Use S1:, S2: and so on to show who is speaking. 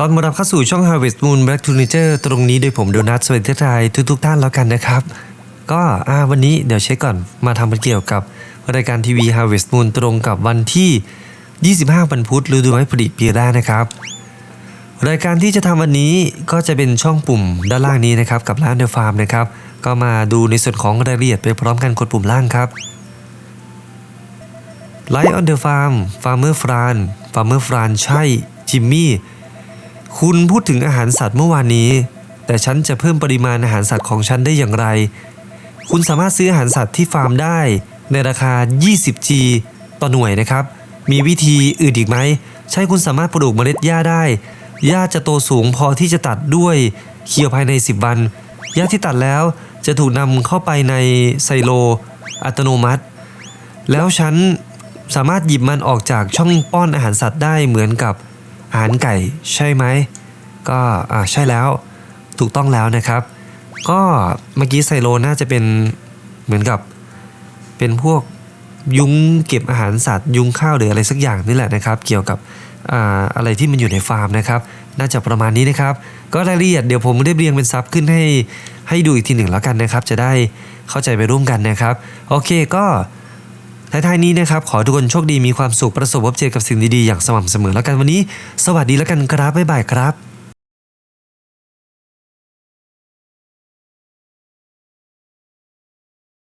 S1: ตอนมารับเข้าสู่ช่อง Harvest Moon Black to Nature ตรงนี้โดยผมโดนัทสวัสดีทายทุกๆท่านแล้วกันนะครับ ก็วันนี้เดี๋ยวเช็คก่อนมาทำเป็นเกี่ยวกับรายการทีวี Harvest Moon ตรงกับวันที่ 25วันพุธฤดูไม้ผลิปีแรกนะครับ รายการที่จะทำวันนี้ก็จะเป็นช่องปุ่มด้านล่างนี้นะครับกับร้านเดอะฟาร์มนะครับก็มาดูในส่วนของรายละเอียดไปพร้อมกันกดปุ่มล่างครับ Light on the Farm Farmer Fran Farmer Fran ใช่จิมมี่ คุณพูดถึงอาหารสัตว์เมื่อวานนี้ แต่ฉันจะเพิ่มปริมาณอาหารสัตว์ของฉันได้อย่างไร คุณสามารถซื้ออาหารสัตว์ที่ฟาร์มได้ ในราคา 20G ต่อหน่วยนะครับ มีวิธีอื่นอีกไหม ใช่คุณสามารถปลูกเมล็ดหญ้าได้ หญ้าจะโตสูงพอที่จะตัดด้วยเคียวภายใน 10 วัน หญ้าที่ตัดแล้วจะถูกนำเข้าไปในไซโล อัตโนมัติ แล้วฉันสามารถหยิบมันออกจากช่องป้อนอาหารสัตว์ได้เหมือนกับ อาหารไก่ใช่ไหม ก็อ่าใช่แล้วถูกต้องแล้วนะครับ ก็เมื่อกี้ไซโลน่าจะเป็นเหมือนกับเป็นพวกยุงเก็บอาหารสัตว์ ยุงข้าวหรืออะไรสักอย่างนี่แหละนะครับ เกี่ยวกับอ่าอะไรที่มันอยู่ในฟาร์มนะครับ น่าจะประมาณนี้นะครับ ก็รายละเอียดเดี๋ยวผมได้เรียงเป็นซับขึ้นให้ให้ดูอีกทีหนึ่งแล้วกันนะครับ จะได้เข้าใจไปร่วมกันนะครับ โอเคก็ ท้ายๆนี้นะครับขอทุกคนโชคดีมีความสุขประสบพบเจอกับสิ่งดีๆอย่างสม่ำเสมอแล้วกันวันนี้ สวัสดีแล้วกันครับบ๊ายบายครับ